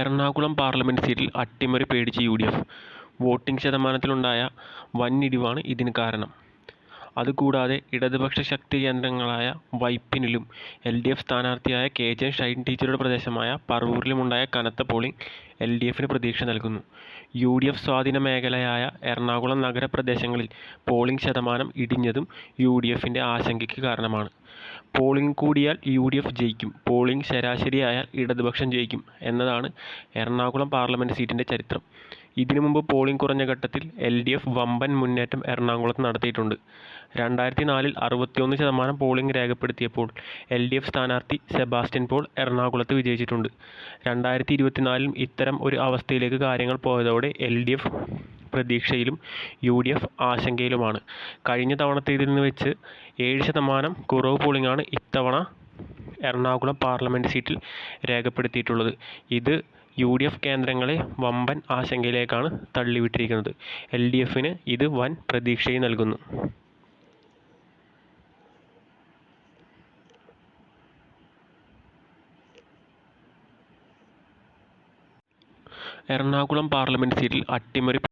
Ernakulam parliament സീറ്റിൽ അട്ടിമറി പേടിച്ച് യു ഡി എഫ് വോട്ടിംഗ് ശതമാനത്തിലുണ്ടായ വന്നിടിവാണ് ഇതിന് കാരണം. അതുകൂടാതെ ഇടതുപക്ഷ ശക്തി കേന്ദ്രങ്ങളായ വൈപ്പിനിലും എൽ ഡി എഫ് സ്ഥാനാർത്ഥിയായ കെ ജെ ഷൈൻ ടീച്ചറുടെ പ്രദേശമായ പറവൂരിലുമുണ്ടായ കനത്ത പോളിംഗ് എൽ ഡി എഫിന് പ്രതീക്ഷ നൽകുന്നു. യു ഡി എഫ് സ്വാധീന മേഖലയായ എറണാകുളം നഗരപ്രദേശങ്ങളിൽ പോളിംഗ് ശതമാനം ഇടിഞ്ഞതും യു ഡി എഫിന്റെ ആശങ്കയ്ക്ക് കാരണമാണ്. പോളിംഗ് കൂടിയാൽ യു ഡി എഫ് ജയിക്കും. പോളിംഗ് ശരാശരിയായാൽ ഇടതുപക്ഷം ജയിക്കും എന്നതാണ് എറണാകുളം പാർലമെന്റ് സീറ്റിന്റെ ചരിത്രം. ഇതിനു മുമ്പ് പോളിംഗ് കുറഞ്ഞ ഘട്ടത്തിൽ എൽ ഡി എഫ് വമ്പൻ മുന്നേറ്റം എറണാകുളത്ത് നടത്തിയിട്ടുണ്ട്. രണ്ടായിരത്തി നാലിൽ അറുപത്തിയൊന്ന് ശതമാനം പോളിംഗ് രേഖപ്പെടുത്തിയപ്പോൾ എൽ ഡി എഫ് സ്ഥാനാർത്ഥി സെബാസ്റ്റ്യൻ പോൾ എറണാകുളത്ത് വിജയിച്ചിട്ടുണ്ട്. രണ്ടായിരത്തി ഇരുപത്തിനാലിലും ഇത്തരം ഒരു അവസ്ഥയിലേക്ക് കാര്യങ്ങൾ പോയതോടെ എൽ ഡി എഫ് പ്രതീക്ഷയിലും യു ഡി എഫ് ആശങ്കയിലുമാണ്. കഴിഞ്ഞ തവണത്തേതിൽ നിന്ന് വെച്ച് ഏഴ് ശതമാനം കുറവ് പോളിംഗാണ് ഇത്തവണ എറണാകുളം പാർലമെന്റ് സീറ്റിൽ രേഖപ്പെടുത്തിയിട്ടുള്ളത്. ഇത് യു ഡി എഫ് കേന്ദ്രങ്ങളെ വമ്പൻ ആശങ്കയിലേക്കാണ് തള്ളിവിട്ടിരിക്കുന്നത്. എൽ ഡി എഫിന് ഇത് വൻ പ്രതീക്ഷയും നൽകുന്നു. എറണാകുളം പാർലമെന്റ് സീറ്റിൽ അട്ടിമറി